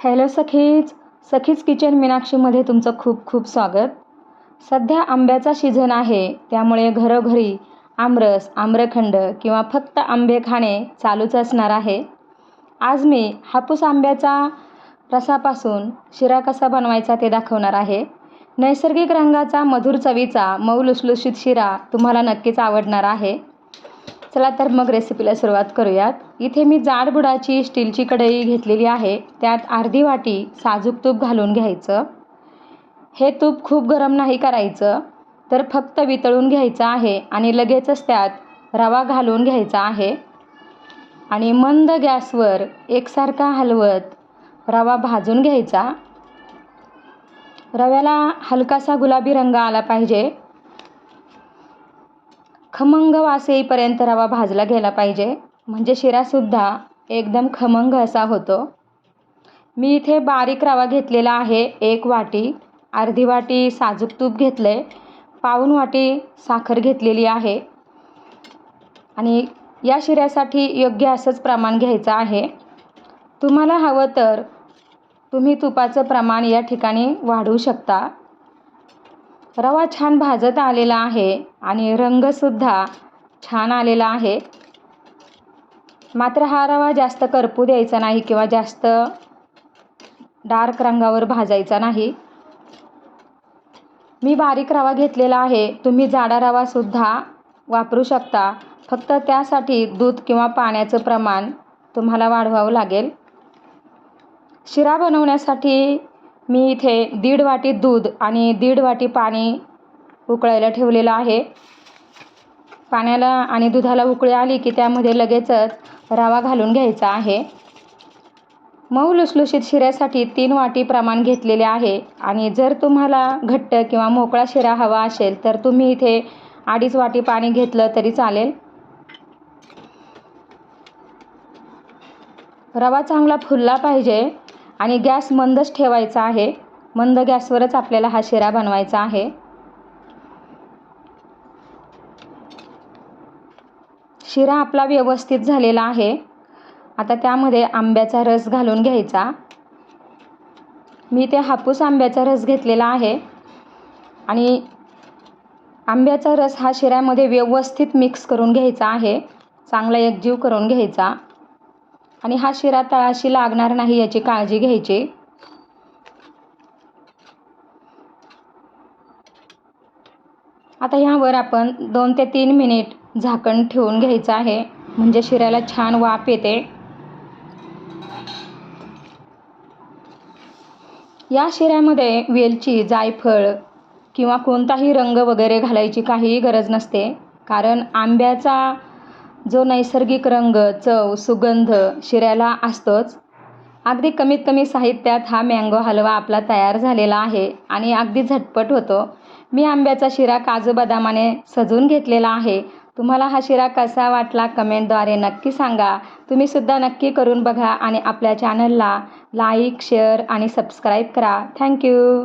Hello सखीज सखीज kitchen मीनाक्षीमध्ये तुमचं खूप खूप स्वागत. सध्या आंब्याचा सीझन आहे त्यामुळे घरोघरी आमरस आम्रखंड किंवा फक्त आंबे खाणे चालूच असणार आहे. आज मी हापूस आंब्याचा रसापासून शिरा कसा बनवायचा ते दाखवणार आहे. नैसर्गिक रंगाचा मधुर चवीचा मऊ लुसलुशीत शिरा तुम्हाला नक्कीच आवडणार आहे. चला तर मग रेसिपीला सुरुवात करूयात. इथे मी जाड बुडाची स्टीलची कढई घेतलेली आहे. त्यात अर्धी वाटी साजूक तूप घालून घ्यायचं. हे तूप खूप गरम नाही करायचं तर फक्त वितळून घ्यायचं आहे आणि लगेचच त्यात रवा घालून घ्यायचा आहे. आणि मंद गॅसवर एकसारखा हलवत रवा भाजून घ्यायचा. रव्याला हलकासा गुलाबी रंग आला पाहिजे. खमंग वास येईपर्यंत रवा भाजला गेला पाहिजे. म्हणजे शिरासुद्धा एकदम खमंग असा होतो. मी इथे बारीक रवा घेतलेला आहे एक वाटी. अर्धी वाटी साजूक तूप घेतलं आहे पाऊण वाटी साखर घेतलेली आहे. आणि या शिऱ्यासाठी योग्य असंच प्रमाण घ्यायचं आहे. तुम्हाला हवं तर तुम्ही तुपाचं प्रमाण या ठिकाणी वाढवू शकता. रवा छान भाजत आलेला आहे आणि रंगसुद्धा छान आलेला आहे. मात्र हा रवा जास्त करपू द्यायचा नाही किंवा जास्त डार्क रंगावर भाजायचा नाही. मी बारीक रवा घेतलेला आहे. तुम्ही जाडा रवासुद्धा वापरू शकता. फक्त त्यासाठी दूध किंवा पाण्याचं प्रमाण तुम्हाला वाढवावं लागेल. शिरा बनवण्यासाठी मी इथे दीड वाटी दूध आणि दीड वाटी पाणी उकळायला ठेवलेलं आहे. पाण्याला आणि दुधाला उकळी आली की त्यामध्ये लगेचच रवा घालून घ्यायचा आहे. मऊ लुसलुशीत शिऱ्यासाठी तीन वाटी प्रमाण घेतलेले आहे आणि जर तुम्हाला घट्ट किंवा मोकळा शिरा हवा असेल तर तुम्ही इथे अडीच वाटी पाणी घेतलं तरी चालेल. रवा चांगला फुलला पाहिजे. आणि गॅस मंदच ठेवायचा आहे. मंद गॅसवरच आपल्याला हा शिरा बनवायचा आहे. शिरा आपला व्यवस्थित झालेला आहे. आता त्यामध्ये आंब्याचा रस घालून घ्यायचा. मी ते हापूस आंब्याचा रस घेतलेला आहे. आणि आंब्याचा रस हा शिऱ्यामध्ये व्यवस्थित मिक्स करून घ्यायचा आहे. चांगला एकजीव करून घ्यायचा. आणि हा शिरा तळाशी लागणार नाही याची काळजी घ्यायची. आता ह्यावर आपण दोन ते तीन मिनिट झाकण ठेवून घ्यायचं आहे. म्हणजे शिऱ्याला छान वाफ येते. या शिऱ्यामध्ये वेलची जायफळ किंवा कोणताही रंग वगैरे घालायची काहीही गरज नसते. कारण आंब्याचा जो नैसर्गिक रंग चव सुगंध शिऱ्याला असतोच. अगदी कमीत कमी साहित्यात हा मँगो हलवा आपला तयार झालेला आहे आणि अगदी झटपट होतो. मी आंब्याचा शिरा काजू बदामाने सजवून घेतलेला आहे. तुम्हाला हा शिरा कसा वाटला कमेंटद्वारे नक्की सांगा. तुम्हीसुद्धा नक्की करून बघा आणि आपल्या चॅनलला लाईक शेअर आणि सबस्क्राईब करा. Thank you